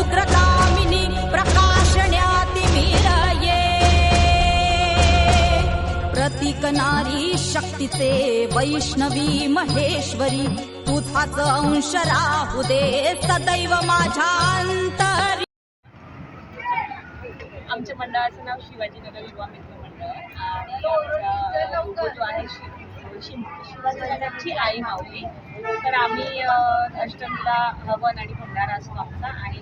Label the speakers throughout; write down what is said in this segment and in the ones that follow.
Speaker 1: बनून रौद्र कामिनी नारी शक्तीचे वैष्णवी महेश्वरी तुझाच अंश राहू दे सदैव माझ्या अंतरी
Speaker 2: आमच्या मंडळाचं नाव शिवाजीनगर युवा मित्र मंडळ आणि जो आहे शि- शिवाजीनगरची आई माऊली. तर आम्ही अष्टमीला हवन आणि भंडारा असतो आमचा आणि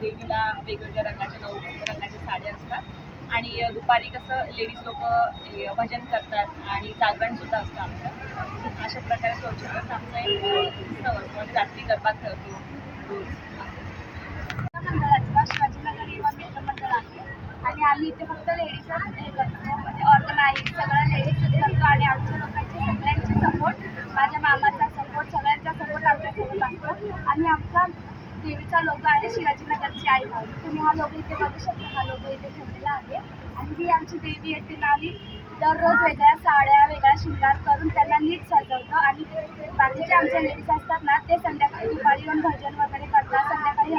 Speaker 2: देवीला वेगवेगळ्या रंगाच्या नऊ रंगाच्या साड्या असतात. आणि दुपारी कसं लेडीज लोक भजन करतात आणि जागरण सुद्धा असतं आमचं. अशा प्रकारे चौथीपासून आमचा एक उत्सव असतो. आणि रात्री गरबा खेळतो. रोज
Speaker 3: मंडळाचा शिवाजीनगर युवा मित्र मंडळ आहे. आणि आम्ही इथे फक्त लेडीजच हे करतो. म्हणजे ऑर्गनाईज सगळं लेडीजच करतो आणि आमच्या लोकांचे सगळ्यांचे सपोर्ट माझ्या मामाचा सपोर्ट सगळ्यांचा सपोर्ट आमच्यासोबत असतो. आणि आमचा देवीचा लोगो आहे शिवाजीनगरची आई भाऊ. तुम्ही हा लोगो इथे बघू शकता हा लोगो इथे ठेवलेला आहे. आणि ही आमची देवी येते नावी आम्ही दररोज वेगळ्या साड्या वेगळा शिंगार करून त्यांना नीट सजवतो. आणि बाकीचे आमच्या लेडीज असतात ना ते संध्याकाळी दुपारी येऊन भजन वगैरे करतात संध्याकाळी